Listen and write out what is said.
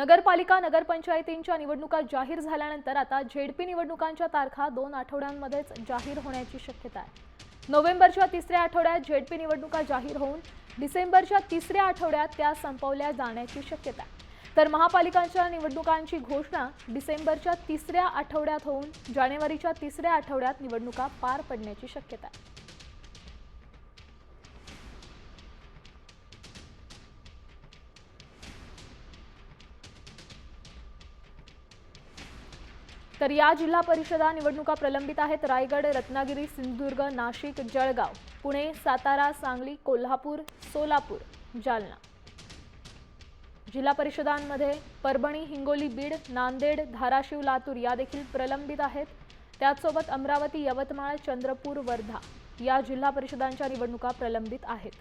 नगरपालिका नगरपंचायतींच्या निवडणुका जाहीर झाल्यानंतर आता झेडपी निवडणुकांच्या तारखा दोन आठवड्यांमध्येच जाहीर होण्याची शक्यता आहे. नोव्हेंबरच्या तिसऱ्या आठवड्यात झेडपी निवडणुका जाहीर होऊन डिसेंबरच्या तिसऱ्या आठवड्यात त्या संपवल्या जाण्याची शक्यता आहे. तर महापालिकांच्या निवडणुकांची घोषणा डिसेंबरच्या तिसऱ्या आठवड्यात होऊन जानेवारीच्या तिसऱ्या आठवड्यात निवडणुका पार पडण्याची शक्यता आहे. तर या जिल्हा परिषदा निवडणुका प्रलंबित आहेत. रायगड रत्नागिरी सिंधुदुर्ग नाशिक जळगाव पुणे सातारा सांगली कोल्हापूर सोलापूर जालना. जिल्हा परिषदांमध्ये परभणी हिंगोली बीड नांदेड धाराशिव लातूर या देखील प्रलंबित आहेत. त्याचसोबत अमरावती यवतमाळ चंद्रपूर वर्धा या जिल्हा परिषदांच्या निवडणुका प्रलंबित आहेत.